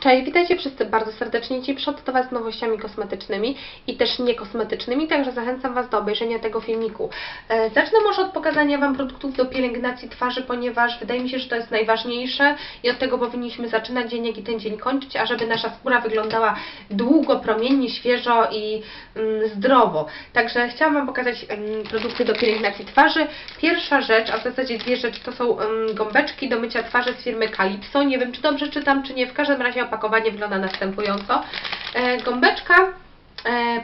Cześć, witajcie wszyscy bardzo serdecznie. Dzisiaj przychodzę do Was z nowościami kosmetycznymi i też niekosmetycznymi, także zachęcam Was do obejrzenia tego filmiku. E, zacznę może od pokazania Wam produktów do pielęgnacji twarzy, ponieważ wydaje mi się, że to jest najważniejsze i od tego powinniśmy zaczynać dzień, jak i ten dzień kończyć, a żeby nasza skóra wyglądała długo, promiennie, świeżo i mm, zdrowo. Także chciałam Wam pokazać mm, produkty do pielęgnacji twarzy. Pierwsza rzecz, a w zasadzie dwie rzeczy, to są mm, gąbeczki do mycia twarzy z firmy Calypso. Nie wiem, czy dobrze czytam, czy nie. W każdym razie opakowanie wygląda następująco. E, gąbeczka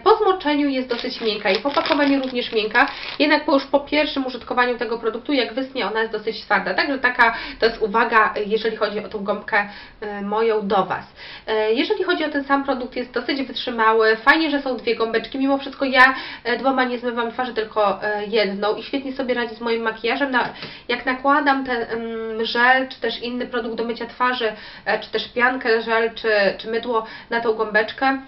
po zmoczeniu jest dosyć miękka i w opakowaniu również miękka, jednak po już po pierwszym użytkowaniu tego produktu, jak wyschnie, ona jest dosyć twarda. Także taka to jest uwaga, e, jeżeli chodzi o tą gąbkę e, moją do Was. E, Jeżeli chodzi o ten sam produkt, jest dosyć wytrzymały. Fajnie, że są dwie gąbeczki. Mimo wszystko ja e, dwoma nie zmywam twarzy, tylko e, jedną i świetnie sobie radzi z moim makijażem. Jak nakładam ten mm, żel, czy też inny produkt do mycia twarzy, e, czy też piankę, żel, czy, czy mydło na tą gąbeczkę,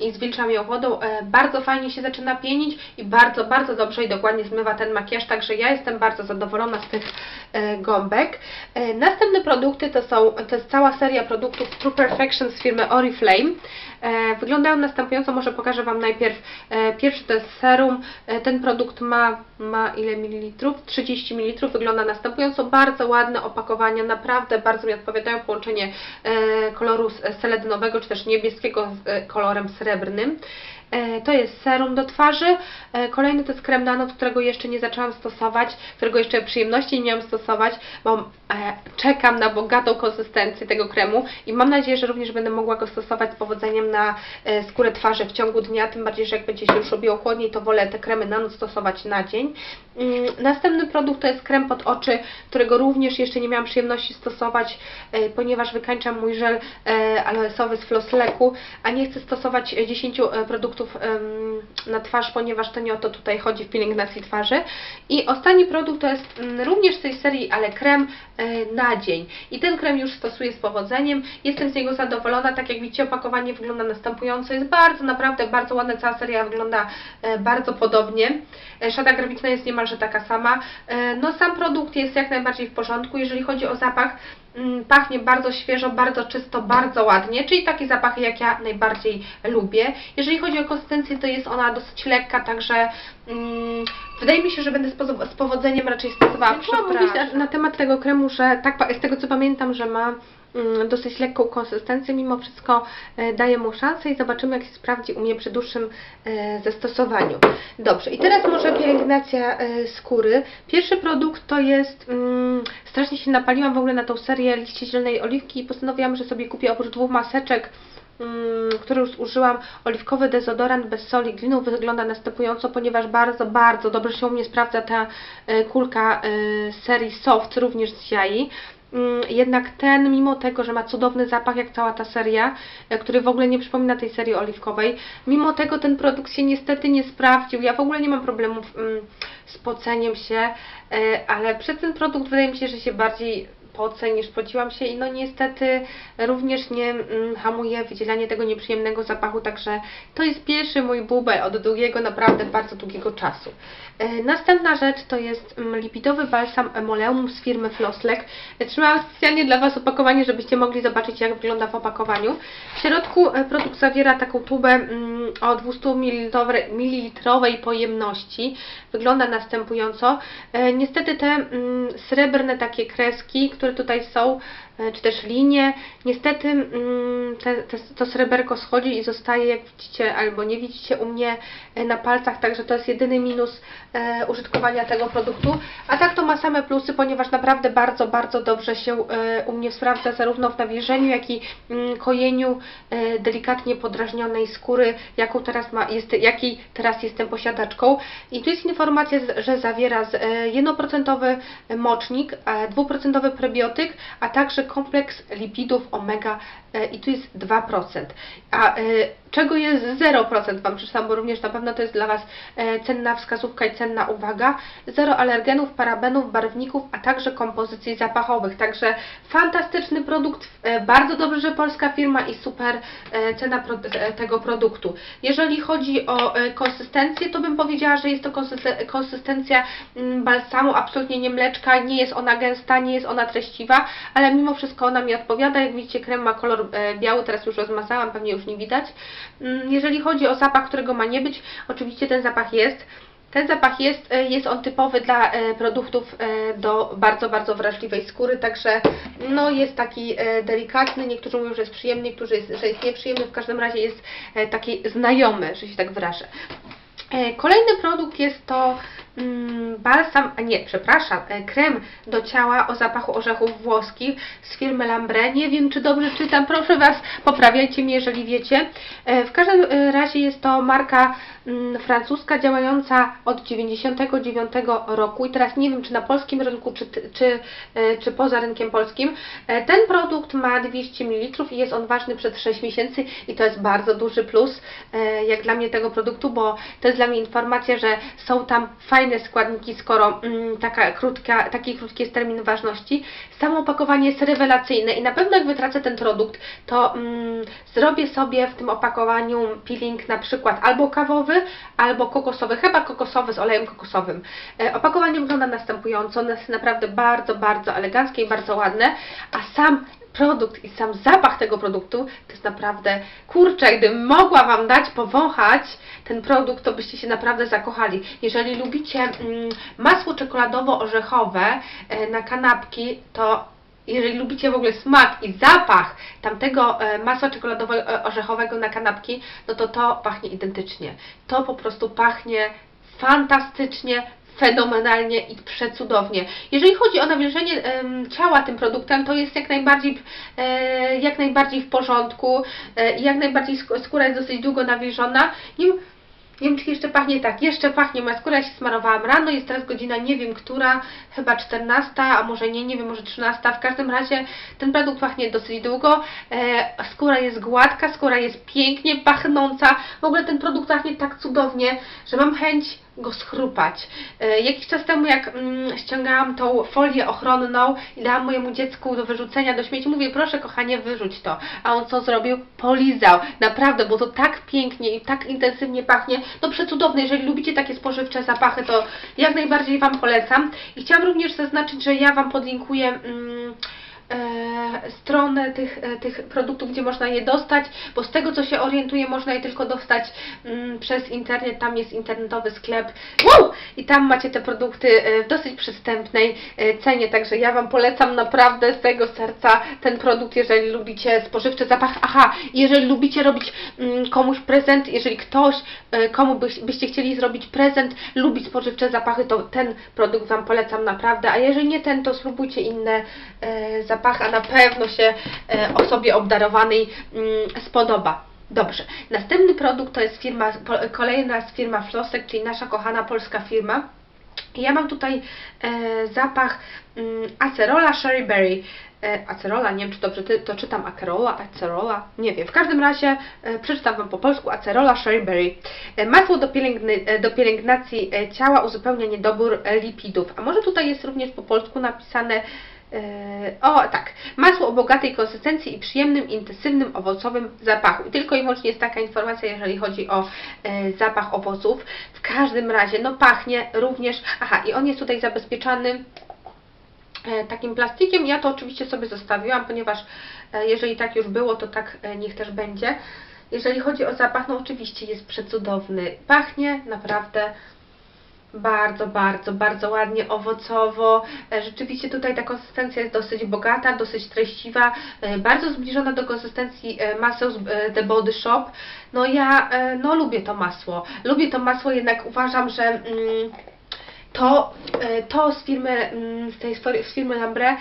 i zwilczam ją wodą, e, bardzo fajnie się zaczyna pienić i bardzo, bardzo dobrze i dokładnie zmywa ten makijaż, także ja jestem bardzo zadowolona z tych e, gąbek. E, Następne produkty to są, to jest cała seria produktów True Perfection z firmy Oriflame. Wyglądają następująco, może pokażę Wam najpierw. Pierwszy to jest serum, ten produkt ma, ma ile mililitrów? 30 ml, wygląda następująco, bardzo ładne opakowania, naprawdę bardzo mi odpowiadają połączenie koloru seledynowego czy też niebieskiego e, kolorem srebrnym. E, To jest serum do twarzy. E, Kolejny to jest krem nano, którego jeszcze nie zaczęłam stosować, którego jeszcze przyjemności nie miałam stosować, bo e, czekam na bogatą konsystencję tego kremu i mam nadzieję, że również będę mogła go stosować z powodzeniem na skórę twarzy w ciągu dnia, tym bardziej, że jak będzie się już robiło chłodniej, to wolę te kremy nano stosować na dzień. Mm, Następny produkt to jest krem pod oczy, którego również jeszcze nie miałam przyjemności stosować, ponieważ wykańczam mój żel aloesowy z Flossleku, a nie chcę stosować e, 10 e, produktów na twarz, ponieważ to nie o to tutaj chodzi w pielęgnacji twarzy. I ostatni produkt to jest mm, również z tej serii, ale krem e, na dzień. I ten krem już stosuję z powodzeniem. Jestem z niego zadowolona. Tak jak widzicie, opakowanie wygląda następująco. Jest bardzo, naprawdę bardzo ładne. Cała seria wygląda e, bardzo podobnie. E, Szata graficzna jest niemalże taka sama. No sam produkt jest jak najbardziej w porządku. Jeżeli chodzi o zapach, pachnie bardzo świeżo, bardzo czysto, bardzo ładnie, czyli takie zapachy jak ja najbardziej lubię. Jeżeli chodzi o konsystencję, to jest ona dosyć lekka, także mm, wydaje mi się, że będę z, powodzeniem raczej stosowała. Chciałam mówić na, na temat tego kremu, że tak z tego co pamiętam, że ma mm, dosyć lekką konsystencję, mimo wszystko e, daję mu szansę i zobaczymy jak się sprawdzi u mnie przy dłuższym e, zastosowaniu. Dobrze, i teraz może pielęgnacja e, skóry. Pierwszy produkt to jest, mm, strasznie się napaliłam w ogóle na tą serię liście zielonej oliwki i postanowiłam, że sobie kupię oprócz dwóch maseczek mm, który już użyłam, oliwkowy dezodorant bez soli glinu wygląda następująco, ponieważ bardzo, bardzo dobrze się u mnie sprawdza ta kulka serii Soft, również z jai. Mm, Jednak ten, mimo tego, że ma cudowny zapach, jak cała ta seria, e, który w ogóle nie przypomina tej serii oliwkowej, mimo tego ten produkt się niestety nie sprawdził. Ja w ogóle nie mam problemów mm, z poceniem się, e, ale przez ten produkt wydaje mi się, że się bardziej pocę niż pociłam się i no niestety również nie mm, hamuje wydzielanie tego nieprzyjemnego zapachu, także to jest pierwszy mój bubel od długiego, naprawdę bardzo długiego czasu. E, Następna rzecz to jest mm, lipidowy balsam Emoleum z firmy Flosslek. E, Trzymałam specjalnie dla Was opakowanie, żebyście mogli zobaczyć jak wygląda w opakowaniu. W środku e, produkt zawiera taką tubę mm, o 200 ml pojemności. Wygląda następująco. E, Niestety te mm, srebrne takie kreski, które tutaj są, czy też linie, niestety mm, te, te, to sreberko schodzi i zostaje, jak widzicie, albo nie widzicie u mnie e, na palcach, także to jest jedyny minus e, użytkowania tego produktu. A tak to ma same plusy, ponieważ naprawdę bardzo, bardzo dobrze się e, u mnie sprawdza zarówno w nawilżeniu, jak i mm, kojeniu e, delikatnie podrażnionej skóry, jaką teraz ma, jest, jakiej teraz jestem posiadaczką. I tu jest informacja, że zawiera z- e, 1% mocznik, e, 2% prebiotyk, a także kompleks lipidów omega e, i tu jest 2%. A e, czego jest 0% Wam przeczytam, bo również na pewno to jest dla Was e, cenna wskazówka i cenna uwaga. Zero alergenów, parabenów, barwników, a także kompozycji zapachowych. Także fantastyczny produkt, e, bardzo dobrze, że polska firma i super e, cena tego produktu. Jeżeli chodzi o konsystencję, to bym powiedziała, że jest to konsyste- konsystencja mm, balsamu, absolutnie nie mleczka, nie jest ona gęsta, nie jest ona treściwa, ale mimo wszystko ona mi odpowiada. Jak widzicie, krem ma kolor biały, teraz już rozmazałam, pewnie już nie widać. Mm, Jeżeli chodzi o zapach, którego ma nie być, oczywiście ten zapach jest. Ten zapach jest, e, jest on typowy dla e, produktów e, do bardzo, bardzo wrażliwej skóry, także no jest taki delikatny, niektórzy mówią, że jest przyjemny, niektórzy, jest, że jest nieprzyjemny, w każdym razie jest taki znajomy, że się tak wyrażę. Kolejny produkt jest to balsam, a nie, przepraszam, e, krem do ciała o zapachu orzechów włoskich z firmy Lambre. Nie wiem, czy dobrze czytam, proszę Was, poprawiajcie mnie, jeżeli wiecie. E, W każdym e, razie jest to marka mm, francuska działająca od 99 roku i teraz nie wiem, czy na polskim rynku, czy, czy, czy poza rynkiem polskim. Ten produkt ma 200 ml i jest on ważny przez 6 miesięcy i to jest bardzo duży plus jak dla mnie tego produktu, bo to jest dla mnie informacja, że są tam fajne składniki, skoro mm, taka krótka, taki krótki jest termin ważności. Samo opakowanie jest rewelacyjne i na pewno jak wytracę ten produkt, to mm, zrobię sobie w tym opakowaniu peeling na przykład albo kawowy, albo kokosowy, chyba kokosowy z olejem kokosowym. E, opakowanie wygląda następująco, jest naprawdę bardzo, bardzo eleganckie i bardzo ładne, a sam produkt i sam zapach tego produktu to jest naprawdę, kurczę, gdybym mogła Wam dać powąchać ten produkt, to byście się naprawdę zakochali. Jeżeli lubicie mm, masło czekoladowo-orzechowe e, na kanapki, to jeżeli lubicie w ogóle smak i zapach tamtego e, masła czekoladowo-orzechowego na kanapki, no to to pachnie identycznie. To po prostu pachnie fantastycznie, fenomenalnie i przecudownie. Jeżeli chodzi o nawilżenie ciała tym produktem, to jest jak najbardziej, e, jak najbardziej w porządku e, i jak najbardziej sk- skóra jest dosyć długo nawilżona. Nie wiem, czy jeszcze pachnie tak. Jeszcze pachnie. Moja skóra ja się smarowałam rano. Jest teraz godzina nie wiem która, chyba 14, a może nie, nie wiem, może 13. W każdym razie ten produkt pachnie dosyć długo. E, skóra jest gładka, skóra jest pięknie pachnąca. W ogóle ten produkt pachnie tak cudownie, że mam chęć go schrupać. E, jakiś czas temu, jak mm, ściągałam tą folię ochronną i dałam mojemu dziecku do wyrzucenia do śmieci, mówię, proszę kochanie, wyrzuć to. A on co zrobił? Polizał. Naprawdę, bo to tak pięknie i tak intensywnie pachnie. No przecudowne, jeżeli lubicie takie spożywcze zapachy, to jak najbardziej Wam polecam. I chciałam również zaznaczyć, że ja Wam podlinkuję... Mm, stronę tych, e, tych produktów, gdzie można je dostać, bo z tego co się orientuję, można je tylko dostać mm, przez internet, tam jest internetowy sklep. I tam macie te produkty e, w dosyć przystępnej e, cenie, także ja Wam polecam naprawdę z tego serca ten produkt, jeżeli lubicie spożywczy zapach, aha, jeżeli lubicie robić mm, komuś prezent, jeżeli ktoś, e, komu byś, byście chcieli zrobić prezent, lubi spożywcze zapachy, to ten produkt Wam polecam naprawdę, a jeżeli nie ten, to spróbujcie inne e, zapachy, a na pewno się e, osobie obdarowanej mm, spodoba. Dobrze. Następny produkt to jest firma, kolejna z firma Flossek, czyli nasza kochana polska firma. Ja mam tutaj e, zapach mm, acerola Sherry Berry. E, acerola, nie wiem czy dobrze to czytam acerola, acerola, nie wiem. W każdym razie e, przeczytam Wam po polsku acerola Sherry Berry. E, masło do, pielęgny, e, do pielęgnacji e, ciała uzupełnia niedobór lipidów. A może tutaj jest również po polsku napisane o tak, masło o bogatej konsystencji i przyjemnym, intensywnym, owocowym zapachu. I tylko i wyłącznie jest taka informacja, jeżeli chodzi o e, zapach owoców. W każdym razie, no pachnie również, aha, i on jest tutaj zabezpieczany e, takim plastikiem. Ja to oczywiście sobie zostawiłam, ponieważ e, jeżeli tak już było, to tak e, niech też będzie. Jeżeli chodzi o zapach, no oczywiście jest przecudowny. Pachnie naprawdę bardzo, bardzo, bardzo ładnie, owocowo. E, Rzeczywiście tutaj ta konsystencja jest dosyć bogata, dosyć treściwa, e, bardzo zbliżona do konsystencji e, maseł z The Body Shop. No ja no, lubię to masło. Lubię to masło, jednak uważam, że mm, to, to z firmy, mm, z tej z firmy Lambre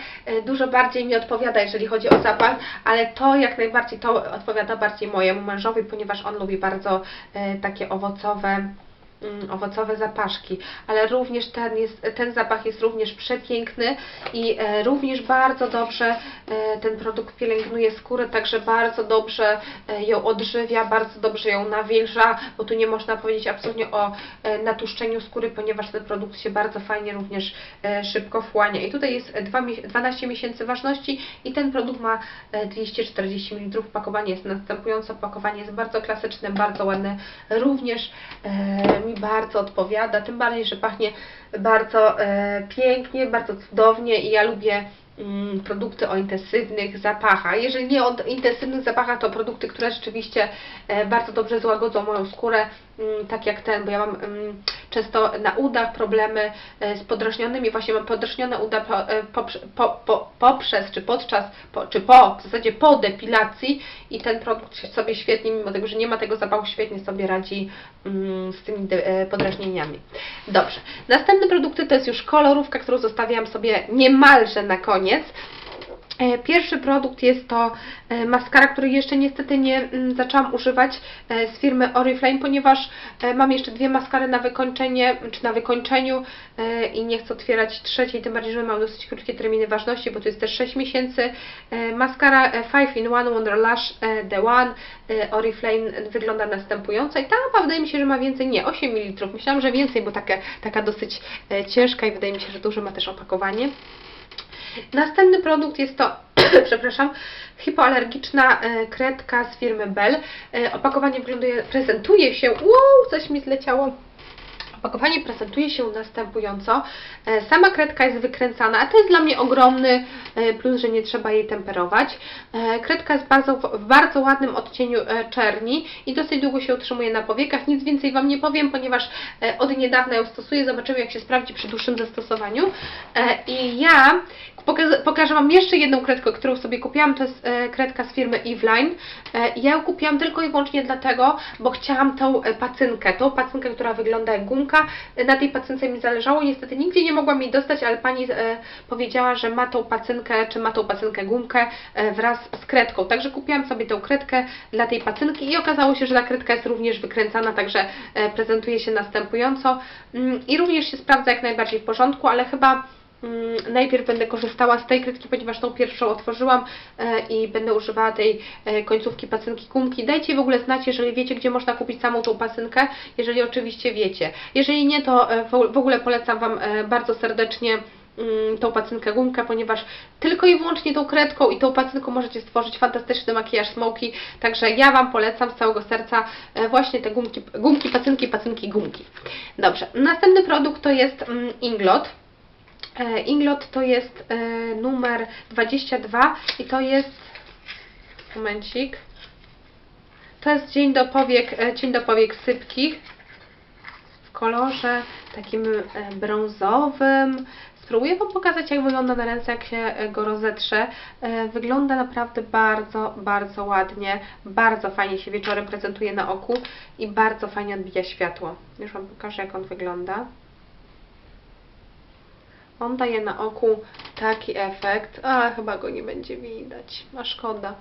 dużo bardziej mi odpowiada, jeżeli chodzi o zapach, ale to jak najbardziej to odpowiada bardziej mojemu mężowi, ponieważ on lubi bardzo takie owocowe owocowe zapaszki, ale również ten, jest, ten zapach jest również przepiękny i e, również bardzo dobrze e, ten produkt pielęgnuje skórę, także bardzo dobrze e, ją odżywia, bardzo dobrze ją nawilża, bo tu nie można powiedzieć absolutnie o natłuszczeniu skóry, ponieważ ten produkt się bardzo fajnie również szybko wchłania. I tutaj jest dwa mi- 12 miesięcy ważności i ten produkt ma e, 240 ml. Pakowanie jest następujące, opakowanie jest bardzo klasyczne, bardzo ładne, również e, bardzo odpowiada, tym bardziej, że pachnie bardzo e, pięknie, bardzo cudownie i ja lubię produkty o intensywnych zapachach. Jeżeli nie o intensywnych zapachach, to produkty, które rzeczywiście e, bardzo dobrze złagodzą moją skórę, mm, tak jak ten, bo ja mam mm, często na udach problemy e, z podrażnionymi, właśnie mam podrażnione uda e, poprze- po, po, poprzez, czy podczas, po, czy po, w zasadzie po depilacji i ten produkt sobie świetnie, mimo tego, że nie ma tego zapachu, świetnie sobie radzi mm, z tymi podrażnieniami. Dobrze. Następne produkty to jest już kolorówka, którą zostawiam sobie niemalże na koniec. E, Pierwszy produkt jest to e, maskara, której jeszcze niestety nie mm, zaczęłam używać e, z firmy Oriflame, ponieważ mam jeszcze dwie maskary na wykończenie, czy na wykończeniu i nie chcę otwierać trzeciej, tym bardziej, że mam dosyć krótkie terminy ważności, bo to jest też 6 miesięcy. Maskara 5 in 1 Wonder Lash The One Oriflame wygląda następująco i ta chyba wydaje mi się, że ma więcej, nie, 8 ml. Myślałam, że więcej, bo taka, taka dosyć ciężka i wydaje mi się, że duże ma też opakowanie. Następny produkt jest to, przepraszam, hipoalergiczna e, kredka z firmy Bell. E, Opakowanie wygląduje, prezentuje się, wow, coś mi zleciało. Opakowanie prezentuje się następująco. E, Sama kredka jest wykręcana, a to jest dla mnie ogromny e, plus, że nie trzeba jej temperować. E, Kredka jest bardzo, w bardzo ładnym odcieniu czerni i dosyć długo się utrzymuje na powiekach. Nic więcej Wam nie powiem, ponieważ od niedawna ją stosuję. Zobaczymy, jak się sprawdzi przy dłuższym zastosowaniu. I ja pokażę, Wam jeszcze jedną kredkę, którą sobie kupiłam. To jest kredka z firmy Eveline. Ja ją kupiłam tylko i wyłącznie dlatego, bo chciałam tą pacynkę, tą pacynkę, która wygląda jak gumka. Na tej pacynce mi zależało. Niestety nigdzie nie mogłam jej dostać, ale pani e, powiedziała, że ma tą pacynkę, czy ma tą pacynkę gumkę e, wraz z kredką. Także kupiłam sobie tą kredkę dla tej pacynki i okazało się, że ta kredka jest również wykręcana, także e, prezentuje się następująco Mm, i również się sprawdza jak najbardziej w porządku, ale chyba Najpierw będę korzystała z tej kredki, ponieważ tą pierwszą otworzyłam e, i będę używała tej e, końcówki pacynki gumki. Dajcie w ogóle znać, jeżeli wiecie, gdzie można kupić samą tą pacynkę, jeżeli oczywiście wiecie. Jeżeli nie, to e, w ogóle polecam Wam bardzo serdecznie mm, tą pacynkę gumkę, ponieważ tylko i wyłącznie tą kredką i tą pacynką możecie stworzyć fantastyczny makijaż smoki, także ja Wam polecam z całego serca właśnie te gumki, gumki pacynki, pacynki, gumki. Dobrze, następny produkt to jest mm, Inglot. E, Inglot to jest e, numer 22 i to jest momencik to jest dzień do powiek, e, cień do powiek sypkich w kolorze takim e, brązowym. Spróbuję Wam pokazać jak wygląda na ręce jak się e, go rozetrze. E, wygląda naprawdę bardzo, bardzo ładnie. Bardzo fajnie się wieczorem prezentuje na oku i bardzo fajnie odbija światło. Już Wam pokażę jak on wygląda on daje na oku taki efekt, a chyba go nie będzie widać, a szkoda.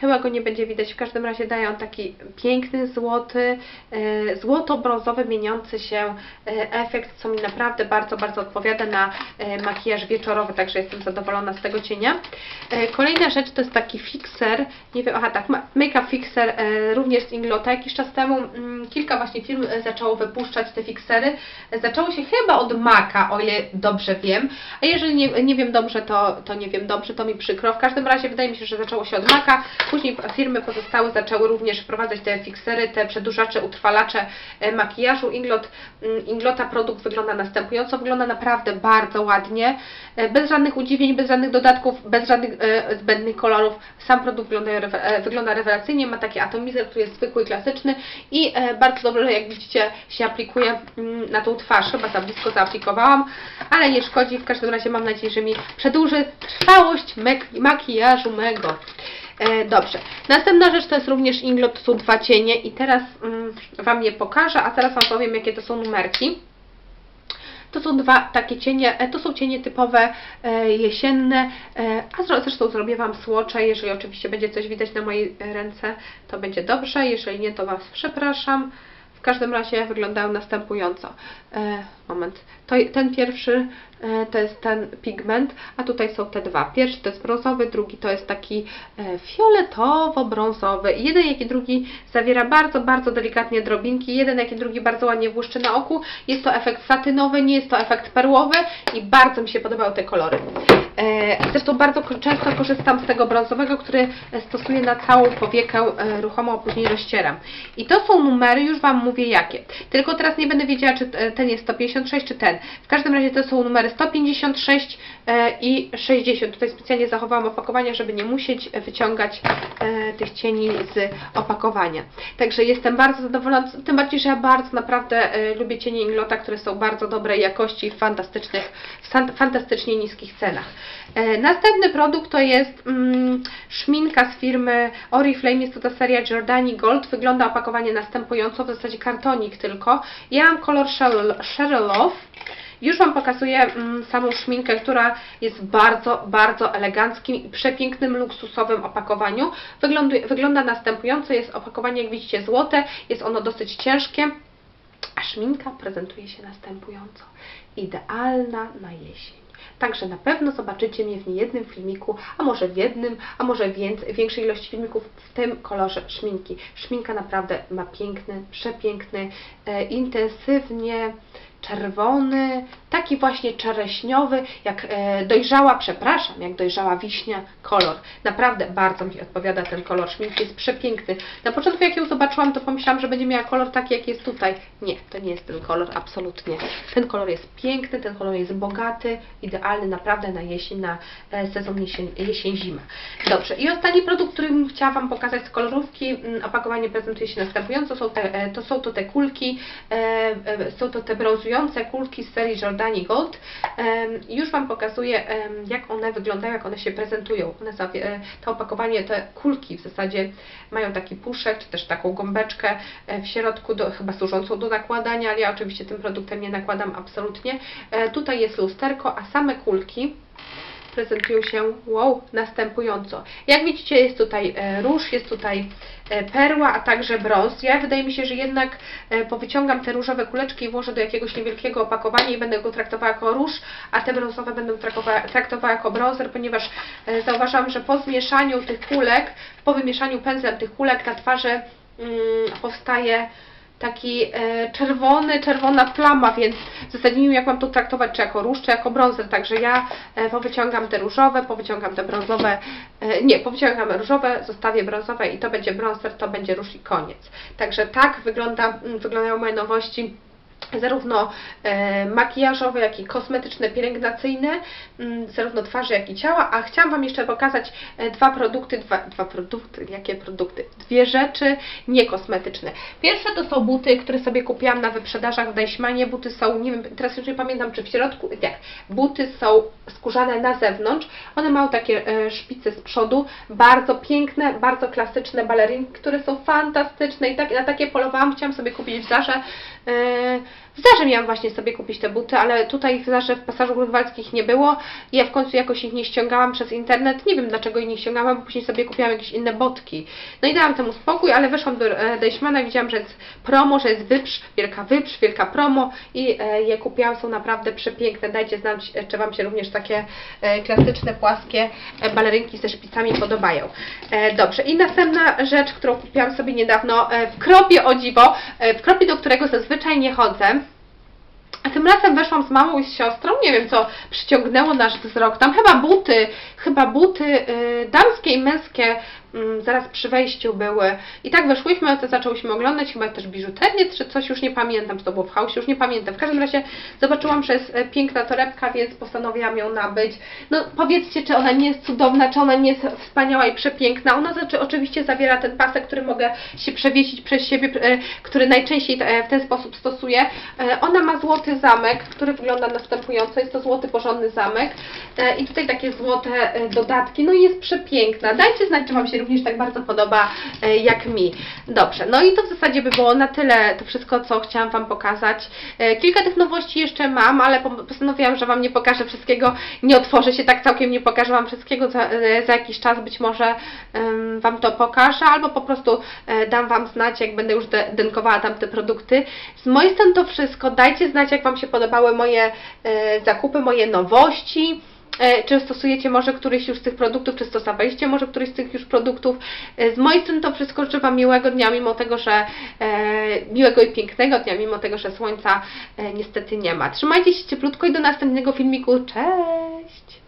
Chyba go nie będzie widać, w każdym razie daje on taki piękny, złoty, e, złoto-brązowy, mieniący się e, efekt, co mi naprawdę bardzo, bardzo odpowiada na e, makijaż wieczorowy, także jestem zadowolona z tego cienia. Kolejna rzecz to jest taki fixer, nie wiem, aha tak, ma- make-up fixer również z Inglota. Jakiś czas temu mm, kilka właśnie firm zaczęło wypuszczać te fixery. Zaczęło się chyba od Maka, o ile dobrze wiem, a jeżeli nie, nie wiem dobrze, to, to nie wiem dobrze, to mi przykro. W każdym razie wydaje mi się, że zaczęło się od Maka, później firmy pozostałe zaczęły również wprowadzać te fixery, te przedłużacze, utrwalacze e, makijażu. Inglot, mm, Inglota produkt wygląda następująco, wygląda naprawdę bardzo ładnie, e, bez żadnych udziwień, bez żadnych dodatków, bez żadnych e, zbędnych kolorów. Sam produkt wygląda, wygląda rewelacyjnie, ma taki atomizer, który jest zwykły, klasyczny i bardzo dobrze, jak widzicie, się aplikuje mm, na tą twarz. Chyba za blisko zaaplikowałam, ale nie szkodzi. W każdym razie mam nadzieję, że mi przedłuży trwałość makijażu mego. E, Dobrze. Następna rzecz to jest również Inglot, to są dwa cienie i teraz mm, Wam je pokażę, a teraz Wam powiem jakie to są numerki. To są dwa takie cienie, e, to są cienie typowe e, jesienne, e, a zresztą zrobię Wam słocze, jeżeli oczywiście będzie coś widać na mojej ręce, to będzie dobrze, jeżeli nie, to Was przepraszam. W każdym razie wyglądają następująco. E, moment. To, ten pierwszy to jest ten pigment, a tutaj są te dwa. Pierwszy to jest brązowy, drugi to jest taki e, fioletowo-brązowy. Jeden jak i drugi zawiera bardzo, bardzo delikatnie drobinki. Jeden jak i drugi bardzo ładnie błyszczy na oku. Jest to efekt satynowy, nie jest to efekt perłowy i bardzo mi się podobały te kolory. E, Zresztą bardzo często korzystam z tego brązowego, który e, stosuję na całą powiekę e, ruchomą, a później rozcieram. I to są numery, już Wam mówię jakie. Tylko teraz nie będę wiedziała, czy e, ten jest 156, czy ten. W każdym razie to są numery 156 e, i 60. Tutaj specjalnie zachowałam opakowania, żeby nie musieć wyciągać e, tych cieni z opakowania. Także jestem bardzo zadowolona, tym bardziej, że ja bardzo naprawdę e, lubię cienie Inglota, które są bardzo dobrej jakości i w fantastycznych, w fan- fantastycznie niskich cenach. E, Następny produkt to jest mm, szminka z firmy Oriflame, jest to ta seria Giordani Gold. Wygląda opakowanie następująco, w zasadzie kartonik tylko. Ja mam kolor Cheryl Love. Już Wam pokazuję mm, samą szminkę, która jest bardzo, bardzo eleganckim i przepięknym, luksusowym opakowaniu. Wygląda, wygląda następująco, jest opakowanie jak widzicie złote, jest ono dosyć ciężkie, a szminka prezentuje się następująco. Idealna na jesień. Także na pewno zobaczycie mnie w niejednym filmiku, a może w jednym, a może więcej, większej ilości filmików w tym kolorze szminki. Szminka naprawdę ma piękny, przepiękny, e, intensywnie czerwony, taki właśnie czereśniowy, jak e, dojrzała, przepraszam, jak dojrzała wiśnia kolor. Naprawdę bardzo mi odpowiada ten kolor szminki, jest przepiękny. Na początku jak ją zobaczyłam, to pomyślałam, że będzie miała kolor taki, jak jest tutaj. Nie, to nie jest ten kolor, absolutnie. Ten kolor jest piękny, ten kolor jest bogaty, idealny naprawdę na jesień, na e, sezon jesień, jesień-zima. Dobrze, i ostatni produkt, który bym chciała Wam pokazać z kolorówki, mm, opakowanie prezentuje się następująco, są te, e, to są to te kulki, są to te brązujące kulki z serii Jordani Gold. Już Wam pokazuję, jak one wyglądają, jak one się prezentują. One e, to opakowanie, te kulki w zasadzie mają taki puszek, czy też taką gąbeczkę e, w środku, do, chyba służącą do nakładania, ale ja oczywiście tym produktem nie nakładam absolutnie. E, Tutaj jest lusterko, a same kulki prezentują się wow, następująco. Jak widzicie jest tutaj e, róż, jest tutaj e, perła, a także brąz. Ja wydaje mi się, że jednak e, powyciągam te różowe kuleczki i włożę do jakiegoś niewielkiego opakowania i będę go traktowała jako róż, a te brązowe będę traktowała, traktowała jako brązer, ponieważ zauważam, że po zmieszaniu tych kulek, po wymieszaniu pędzlem tych kulek na twarzy mm, powstaje taki e, czerwony, czerwona plama, więc w zasadzie nie wiem jak mam to traktować, czy jako róż, czy jako brązer, także ja e, powyciągam te różowe, powyciągam te brązowe, e, nie, powyciągam różowe, zostawię brązowe i to będzie brązer, to będzie róż i koniec. Także tak wygląda, mm, wyglądają moje nowości zarówno e, makijażowe, jak i kosmetyczne, pielęgnacyjne, mm, zarówno twarzy, jak i ciała, a chciałam Wam jeszcze pokazać e, dwa produkty, dwa, dwa produkty, jakie produkty? Dwie rzeczy niekosmetyczne. Pierwsze to są buty, które sobie kupiłam na wyprzedażach w Deichmanie. Buty są, nie wiem, teraz już nie pamiętam, czy w środku, nie, buty są skórzane na zewnątrz, one mają takie e, szpice z przodu, bardzo piękne, bardzo klasyczne balerinki, które są fantastyczne i tak, na takie polowałam, chciałam sobie kupić w Zarze, e, w Zarze miałam właśnie sobie kupić te buty, ale tutaj w Zarze w pasażu grunwaldzkich nie było. Ja w końcu jakoś ich nie ściągałam przez internet. Nie wiem dlaczego ich nie ściągałam, bo później sobie kupiłam jakieś inne botki. No i dałam temu spokój, ale weszłam do e, Deichmana i widziałam, że jest promo, że jest wyprz, wielka wyprz, wielka promo i e, je kupiłam, są naprawdę przepiękne. Dajcie znać, e, czy Wam się również takie klasyczne, płaskie balerinki ze szpicami podobają. Dobrze, i następna rzecz, którą kupiłam sobie niedawno w Kropie, o dziwo, w Kropie, do którego zazwyczaj nie chodzę. A tym razem weszłam z mamą i z siostrą, nie wiem co przyciągnęło nasz wzrok. Tam chyba buty, chyba buty y, damskie i męskie zaraz przy wejściu były. I tak weszłyśmy, to zaczęłyśmy oglądać chyba też biżuterię czy coś, już nie pamiętam, czy to było w chaosie, już nie pamiętam. W każdym razie zobaczyłam, że jest piękna torebka, więc postanowiłam ją nabyć. No powiedzcie, czy ona nie jest cudowna, czy ona nie jest wspaniała i przepiękna. Ona znaczy, oczywiście zawiera ten pasek, który mogę się przewiesić przez siebie, e, który najczęściej e, w ten sposób stosuję. E, Ona ma złoty zamek, który wygląda następująco. Jest to złoty porządny zamek i tutaj takie złote dodatki. No i jest przepiękna. Dajcie znać, czy Wam się również tak bardzo podoba e, jak mi. Dobrze, no i to w zasadzie by było na tyle, to wszystko, co chciałam Wam pokazać. E, Kilka tych nowości jeszcze mam, ale po- postanowiłam, że Wam nie pokażę wszystkiego, nie otworzę się tak całkiem, nie pokażę Wam wszystkiego, za, e, za jakiś czas być może Wam to pokażę, albo po prostu dam Wam znać, jak będę już de- denkowała tam te produkty. Z mojej strony to wszystko. Dajcie znać, jak Wam się podobały moje zakupy, moje nowości. E, Czy stosujecie może któryś już z tych produktów, czy stosowaliście może któryś z tych już produktów. E, Z mojej strony to wszystko życzę Wam miłego dnia, mimo tego, że e, miłego i pięknego dnia, mimo tego, że słońca niestety nie ma. Trzymajcie się cieplutko i do następnego filmiku. Cześć!